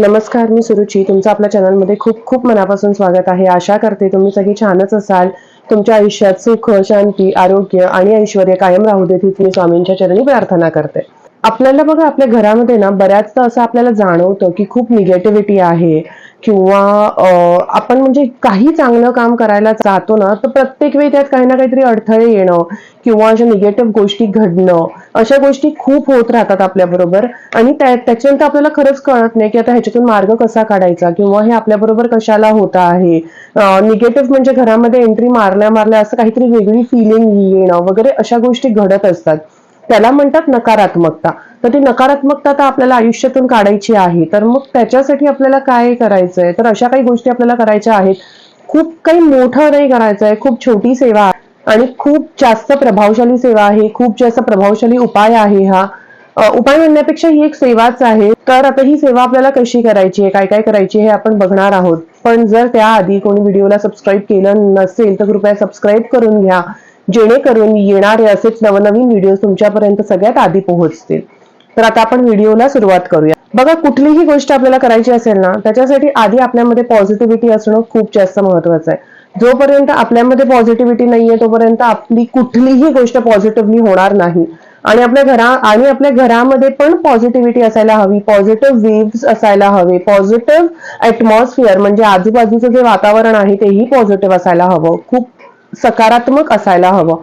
नमस्कार मी सुरुची. तुमचं आपल्या चॅनलमध्ये खूप खूप मनापासून स्वागत आहे. आशा करते तुम्ही सगळी छानच असाल. तुमच्या आयुष्यात सुख शांती आरोग्य आणि ऐश्वर कायम राहू देत मी स्वामींच्या चरणी प्रार्थना करते. आपल्याला बघा आपल्या घरामध्ये ना बऱ्याचदा असं आपल्याला जाणवतं की खूप निगेटिव्हिटी आहे किंवा आपण म्हणजे काही चांगलं काम करायला जातो ना तर प्रत्येक वेळी त्यात काही ना काहीतरी अडथळे येणं किंवा अशा निगेटिव्ह गोष्टी घडणं अशा गोष्टी खूप होत राहतात आपल्याबरोबर. आणि त्याच्यानंतर आपल्याला खरंच कळत नाही की आता ह्याच्यातून मार्ग कसा काढायचा किंवा हे आपल्याबरोबर कशाला होत आहे. निगेटिव्ह म्हणजे घरामध्ये एंट्री मारल्या मारल्या असं काहीतरी वेगळी फिलिंग येणं वगैरे अशा गोष्टी घडत असतात. त्याला म्हणतात नकारात्मकता. तर ती नकारात्मकता तर आपल्याला आयुष्यातून काढायची आहे. तर मग त्याच्यासाठी आपल्याला काय करायचंय? तर अशा काही गोष्टी आपल्याला करायच्या आहेत. खूप काही मोठं नाही करायचं आहे खूप छोटी सेवा आहे. आणि खूप जास्त प्रभावशाली सेवा आहे. खूप जास्त प्रभावशाली उपाय आहे हा. उपाय म्हणण्यापेक्षा ही एक सेवाच आहे. तर आता ही सेवा आपल्याला कशी करायची आहे? काय काय करायची आहे हे आपण बघणार आहोत. पण जर त्याआधी कोणी व्हिडिओला सबस्क्राईब केलं नसेल तर कृपया सबस्क्राईब करून घ्या. जेणेकरून येणारे असेच नवनवीन व्हिडिओ तुमच्यापर्यंत सगळ्यात आधी पोहोचतील. तर आता आपण व्हिडिओला सुरुवात करूया. बघा कुठलीही गोष्ट आपल्याला करायची असेल ना त्याच्यासाठी आधी आपल्यामध्ये पॉझिटिव्हिटी असणं खूप जास्त महत्वाचं आहे. जोपर्यंत आपल्यामध्ये पॉझिटिव्हिटी नाहीये तोपर्यंत आपली कुठलीही गोष्ट पॉझिटिव्हली होणार नाही. आणि आपल्या घरा आणि आपल्या घरामध्ये पण पॉझिटिव्हिटी असायला हवी पॉझिटिव्ह वेव्स असायला हवे पॉझिटिव्ह ऍटमॉस्फिअर म्हणजे आजूबाजूचं जे वातावरण आहे तेही पॉझिटिव्ह असायला हवं. खूप सकारात्मक असायला हवं.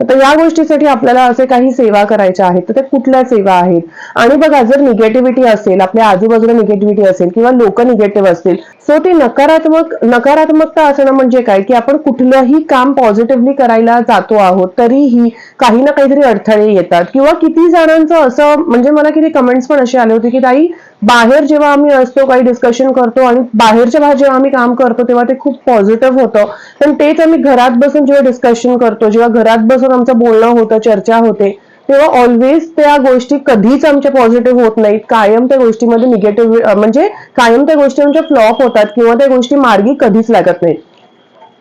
तर या गोष्टीसाठी आपल्याला असे काही सेवा करायच्या आहेत तर त्या कुठल्या सेवा आहेत? आणि बघा जर निगेटिव्हिटी असेल आपल्या आजूबाजूला निगेटिव्हिटी असेल किंवा लोक निगेटिव्ह असतील सो ती नकारात्मक नकारात्मकता असणं म्हणजे काय? की आपण कुठलंही काम पॉझिटिव्हली करायला जातो आहोत तरीही काही ना काहीतरी अडथळे येतात. किंवा किती जणांचं असं म्हणजे मला किती कमेंट्स पण असे आले होते की ताई बाहेर जेव्हा आम्ही असतो काही डिस्कशन करतो आणि बाहेरच्या बाहेर जेव्हा आम्ही काम करतो तेव्हा ते खूप पॉझिटिव्ह होतं. पण तेच आम्ही घरात बसून जेव्हा डिस्कशन करतो जेव्हा घरात बसून आमचं बोलणं होतं चर्चा होते तेव्हा ऑलवेज त्या गोष्टी कधीच आमच्या पॉझिटिव्ह होत नाहीत. कायम त्या गोष्टीमध्ये निगेटिव्ह म्हणजे कायम त्या गोष्टी आमच्या फ्लॉप होतात किंवा त्या गोष्टी मार्गी कधीच लागत नाहीत.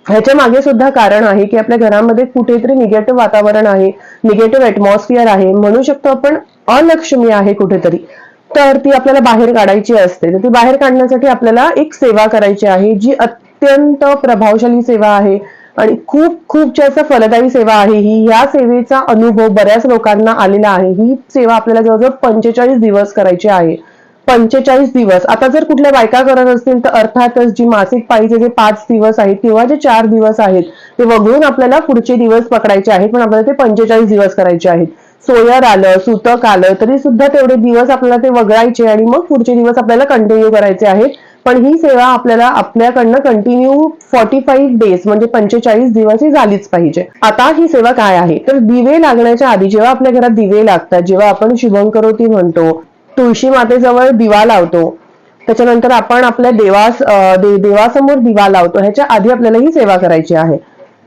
ह्याच्या मागे सुद्धा कारण आहे की आपल्या घरामध्ये कुठेतरी निगेटिव्ह वातावरण आहे निगेटिव्ह ऍटमॉस्फिअर आहे. म्हणू शकतो आपण अलक्ष्मी आहे कुठेतरी. तर ती आपल्याला बाहेर काढायची असते. तर ती बाहेर काढण्यासाठी आपल्याला एक सेवा करायची आहे जी अत्यंत प्रभावशाली सेवा आहे. आणि खूप खूप जास्त फलदायी सेवा आहे ही या सेवेचा अनुभव बऱ्याच लोकांना आलेला आहे. ही सेवा आपल्याला जवळजवळ पंचेचाळीस दिवस करायची आहे. पंचेचाळीस दिवस. आता जर कुठल्या बायका करत असतील तर अर्थातच जी मासिक पाळीचे जे पाच दिवस आहेत किंवा जे चार दिवस आहेत ते वगळून आपल्याला पुढचे दिवस पकडायचे आहेत पण आपल्याला ते पंचेचाळीस दिवस करायचे आहेत. सोयर आलं सुतक आलं तरी सुद्धा तेवढे दिवस आपल्याला ते वगळायचे आणि मग पुढचे दिवस आपल्याला कंटिन्यू करायचे आहेत. पण ही सेवा आपल्याला आपल्याकडनं कंटिन्यू फॉर्टी फाईव्ह डेज म्हणजे पंचेचाळीस दिवस ही झालीच पाहिजे. आता ही सेवा काय आहे? तर दिवे लागण्याच्या आधी जेव्हा आपल्या घरात दिवे लागतात जेव्हा आपण शुभंकरोती म्हणतो तुळशी मातेजवळ दिवा लावतो त्याच्यानंतर आपण आपल्या देवास दे- देवासमोर दिवा लावतो ह्याच्या आधी आपल्याला ही सेवा करायची आहे.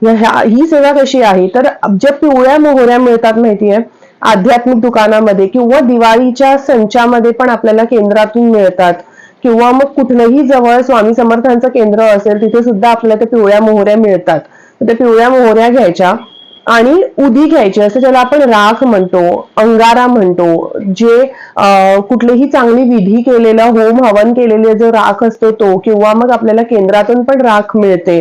ही सेवा कशी आहे? तर ज्या पिवळ्या मोहऱ्या मिळतात माहितीये आध्यात्मिक दुकानामध्ये किंवा दिवाळीच्या संचामध्ये पण आपल्याला केंद्रातून मिळतात. किंवा मग कुठलंही जवळ स्वामी समर्थांचं केंद्र असेल तिथे सुद्धा आपल्याला त्या पिवळ्या मोहऱ्या मिळतात. त्या पिवळ्या मोहऱ्या घ्यायच्या आणि उदी घ्यायची असं ज्याला आपण राख म्हणतो अंगारा म्हणतो जे कुठलेही कुठलीही चांगली विधी केलेलं होम हवन केलेले जो राख असतो तो किंवा मग आपल्याला केंद्रातून पण राख मिळते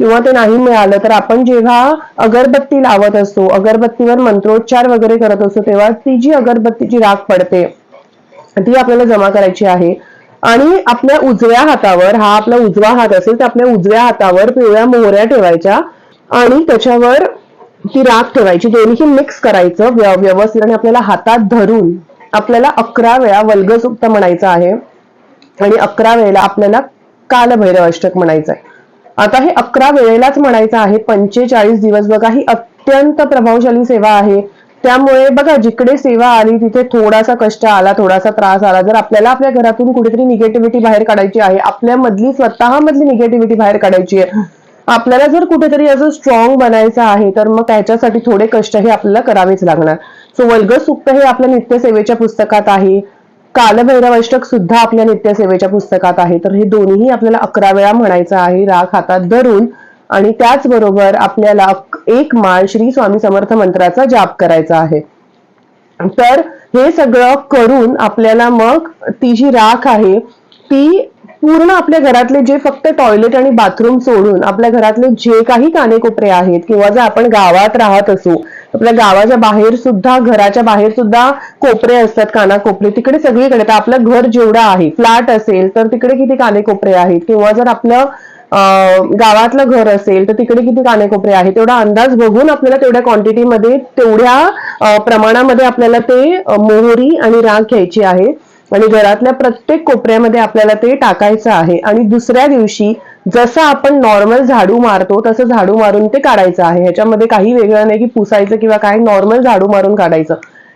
किंवा ते नाही मिळालं तर आपण जेव्हा अगरबत्ती लावत असतो अगरबत्तीवर मंत्रोच्चार वगैरे करत असतो तेव्हा ती जी अगरबत्तीची राख पडते ती आपल्याला जमा करायची आहे. आणि आपल्या उजव्या हातावर हा आपला उजवा हात असेल तर आपल्या उजव्या हातावर पिवळ्या मोहऱ्या ठेवायच्या आणि त्याच्यावर ती राख ठेवायची. दोन्ही मिक्स करायचं व्य- व्यवस्थित आणि आपल्याला हातात धरून आपल्याला अकरा वेळा वल्गसुक्त म्हणायचं आहे. आणि अकरा वेळेला आपल्याला कालभैरव अष्टक म्हणायचं आहे. आता हे अकरा वेळेलाच म्हणायचं आहे. पंचेचाळीस दिवस बघा ही अत्यंत प्रभावशाली सेवा आहे. त्यामुळे बघा जिकडे सेवा आली तिथे थोडासा कष्ट आला थोडासा त्रास आला. जर आपल्याला आपल्या घरातून कुठेतरी निगेटिव्हिटी बाहेर काढायची आहे आपल्यामधली स्वतःमधली निगेटिव्हिटी बाहेर काढायची आहे आपल्याला जर कुठेतरी असं स्ट्रॉंग बनायचं आहे तर मग त्याच्यासाठी थोडे कष्ट हे आपल्याला करावेच लागणार. सो वल्ग सुक्त हे आपल्या नित्यसेवेच्या पुस्तकात आहे. कालभैरवष्टक सुद्धा आपल्या नित्यसेवेच्या पुस्तकात आहे. तर हे दोन्ही आपल्याला अकरा वेळा म्हणायचं आहे. राग हातात धरून आणि त्याचबरोबर आपल्याला एक माळ श्री स्वामी समर्थ मंत्राचा जाप करायचा आहे. तर हे सगळं करून आपल्याला मग ती जी राख आहे ती पूर्ण आपल्या घरातले जे फक्त टॉयलेट आणि बाथरूम सोडून आपल्या घरातले जे काही कानेकोपरे आहेत किंवा जर आपण गावात राहत असू आपल्या गावाच्या बाहेर सुद्धा घराच्या बाहेर सुद्धा कोपरे असतात कानाकोपरे तिकडे सगळीकडे तर आपलं घर जेवढं आहे फ्लॅट असेल तर तिकडे किती कानेकोपरे आहेत? किंवा जर आपलं गावातलं घर असेल तर तिकडे किती कानेकोपरे आहेत? तेवढा अंदाज बघून आपल्याला तेवढ्या क्वांटिटीमध्ये तेवढ्या प्रमाणामध्ये आपल्याला ते मोहरी आणि राख घ्यायची आहे. आणि घरातल्या प्रत्येक कोपऱ्यामध्ये आपल्याला ते टाकायचं आहे. आणि दुसऱ्या दिवशी जसं आपण नॉर्मल झाडू मारतो तसं झाडू मारून ते काढायचं आहे. ह्याच्यामध्ये काही वेगळं नाही की पुसायचं किंवा काय नॉर्मल झाडू मारून काढायचं.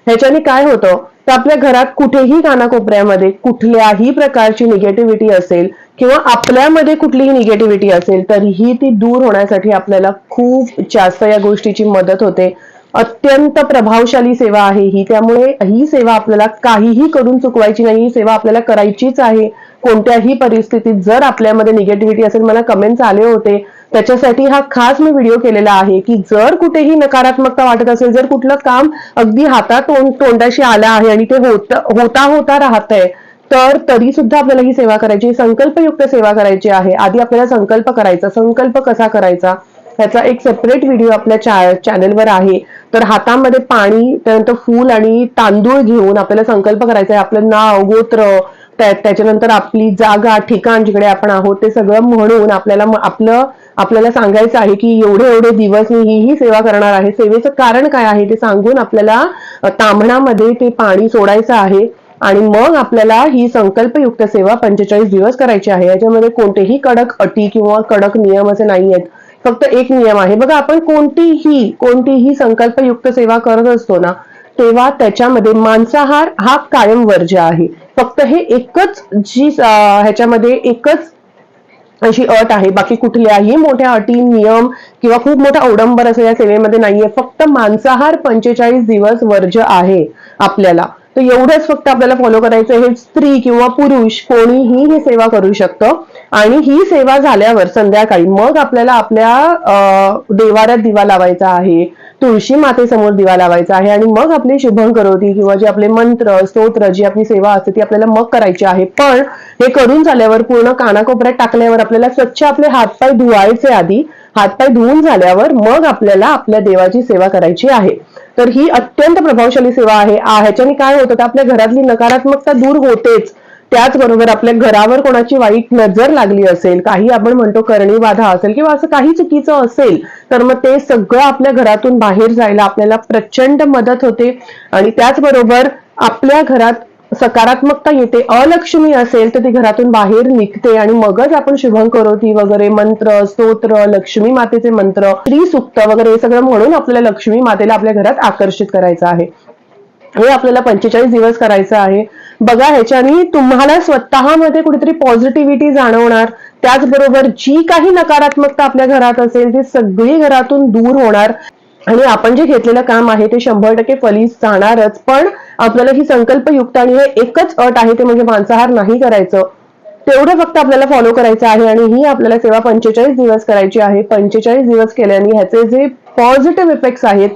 ह्याच्याने काय होतं? तर आपल्या घरात कुठेही कानाकोपऱ्यामध्ये कुठल्याही प्रकारची निगेटिव्हिटी असेल किंवा आपल्यामध्ये कुठलीही निगेटिव्हिटी असेल तरीही ती दूर होण्यासाठी आपल्याला खूप जास्त या गोष्टीची मदत होते. अत्यंत प्रभावशाली सेवा आहे ही. त्यामुळे ही सेवा आपल्याला काहीही करून चुकवायची नाही. ही सेवा आपल्याला करायचीच आहे. कोणत्याही परिस्थितीत जर आपल्यामध्ये निगेटिव्हिटी असेल मला कमेंट्स आले होते. त्याच्यासाठी हा खास मी व्हिडिओ केलेला आहे की जर कुठेही नकारात्मकता वाटत असेल जर कुठलं काम अगदी हातात तोंड तोंडाशी आलं आहे आणि ते होत होता होता राहतंय तर तरी सुद्धा आपल्याला ही सेवा करायची संकल्पयुक्त सेवा करायची आहे. आधी आपल्याला संकल्प करायचा. संकल्प कसा करायचा? त्याचा एक सेपरेट व्हिडिओ आपल्या चा चॅनलवर आहे. तर हातामध्ये पाणी त्यानंतर फूल आणि तांदूळ घेऊन आपल्याला संकल्प करायचा आहे. आपलं नाव गोत्र त्या- त्याच्यानंतर आपली जागा ठिकाण जिकडे आपण आहोत ते सगळं म्हणून आपल्याला आपलं आपल्याला सांगायचं आहे की एवढे एवढे दिवस मी ही ही सेवा करणार आहे. सेवेचं कारण काय आहे ते सांगून आपल्याला तांबणामध्ये ते पाणी सोडायचं आहे. आणि मग आपल्याला ही संकल्पयुक्त सेवा पंचेचाळीस दिवस करायची आहे. याच्यामध्ये कोणतेही कडक अटी किंवा कडक नियम असे नाही आहेत. फक्त एक नियम आहे. बघा आपण कोणतीही कोणतीही संकल्पयुक्त सेवा करत असतो ना तेव्हा त्याच्यामध्ये मांसाहार हा कायम वर्ज्य आहे. फक्त हे एकच जी ह्याच्यामध्ये एकच अशी अट आहे. बाकी कुठल्याही मोठ्या अटी नियम किंवा खूप मोठा अवडंबर असं या सेवेमध्ये नाहीये. फक्त मांसाहार पंचेचाळीस दिवस वर्ज आहे आपल्याला. तर एवढंच फक्त आपल्याला फॉलो करायचं हे स्त्री किंवा पुरुष कोणीही ही सेवा करू शकतं. आणि ही सेवा झाल्यावर संध्याकाळी मग आपल्याला आपल्या देवाऱ्यात दिवा लावायचा आहे तुळशी मातेसमोर दिवा लावायचा आहे आणि मग आपली शुभं करोती किंवा जे आपले मंत्र स्तोत्र जी आपली सेवा असते ती आपल्याला मग करायची आहे. पण हे करून झाल्यावर पूर्ण कानाकोपऱ्यात टाकल्यावर आपल्याला स्वच्छ आपले हातपाय धुवायचे आधी हातपाय धुवून झाल्यावर मग आपल्याला आपल्या देवाची सेवा करायची आहे. तर ही अत्यंत प्रभावशाली सेवा आहे. ह्याच्याने काय होतं तर आपल्या घरातली नकारात्मकता दूर होतेच. त्याचबरोबर आपल्या घरावर कोणाची वाईट नजर लागली असेल काही आपण म्हणतो करणी बाधा असेल किंवा असं काही चुकीचं असेल तर मग ते सगळं आपल्या घरातून बाहेर जायला आपल्याला प्रचंड मदत होते. आणि त्याचबरोबर आपल्या घरात सकारात्मकता येते अलक्ष्मी असेल तर ती घरातून बाहेर निघते आणि मगच आपण शुभं करोती वगैरे मंत्र स्तोत्र लक्ष्मी मातेचे मंत्र श्री सुक्त वगैरे हे सगळं म्हणून आपल्याला लक्ष्मी मातेला आपल्या घरात आकर्षित करायचं आहे. हे आपल्याला पंचेचाळीस दिवस करायचं आहे. बघा ह्याच्याने तुम्हाला स्वतःमध्ये कुठेतरी पॉझिटिव्हिटी जाणवणार. त्याचबरोबर जी काही नकारात्मकता आपल्या घरात असेल ती सगळी घरातून दूर होणार. आणि आपण जे घेतलेलं काम आहे ते शंभर टक्के फलीस जाणारच. पण आपल्याला ही संकल्पयुक्त आणि हे एकच अट आहे ते म्हणजे मांसाहार नाही करायचं. तेवढं फक्त आपल्याला फॉलो करायचं आहे आणि ही आपल्याला सेवा पंचेचाळीस दिवस करायची आहे. पंचेचाळीस दिवस केल्याने ह्याचे जे पॉझिटिव्ह इफेक्ट्स आहेत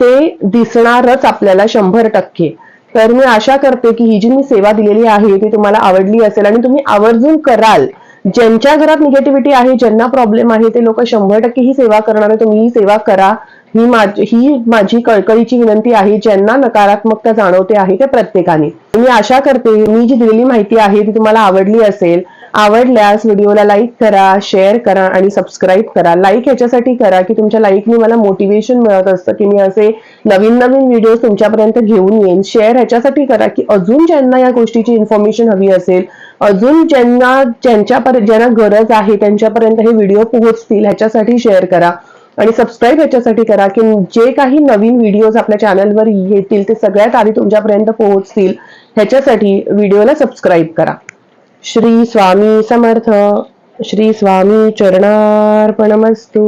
ते दिसणारच आपल्याला शंभर टक्के. तर मी आशा करते की ही जी मी सेवा दिलेली आहे ती तुम्हाला आवडली असेल आणि तुम्ही आवर्जून कराल. ज्यांच्या घरात निगेटिव्हिटी आहे ज्यांना प्रॉब्लेम आहे ते लोक शंभर टक्के ही सेवा करणार तुम्ही ही सेवा करा. ही माझी ही माझी कळकळीची विनंती आहे ज्यांना नकारात्मकता जाणवते आहे त्या प्रत्येकाने. मी आशा करते मी जी दिलेली माहिती आहे ती तुम्हाला आवडली असेल. आवडल्यास व्हिडिओला लाईक करा शेअर करा आणि सबस्क्राईब करा. लाईक ह्याच्यासाठी करा की तुमच्या लाईकने मला मोटिवेशन मिळत असतं की मी असे नवीन नवीन व्हिडिओ तुमच्यापर्यंत घेऊन येईन. शेअर ह्याच्यासाठी करा की अजून ज्यांना या गोष्टीची इन्फॉर्मेशन हवी असेल अजून ज्यांना ज्यांच्यापर्यंत ज्यांना गरज आहे त्यांच्यापर्यंत हे व्हिडिओ पोहोचतील ह्याच्यासाठी शेअर करा. आणि सबस्क्राईब ह्याच्यासाठी करा की जे काही नवीन व्हिडिओज आपल्या चॅनलवर येतील ते सगळ्यात आधी तुमच्यापर्यंत पोहोचतील. ह्याच्यासाठी व्हिडिओला सबस्क्राईब करा. श्री स्वामी समर्थ श्री स्वामी चरणार्पणमस्तू.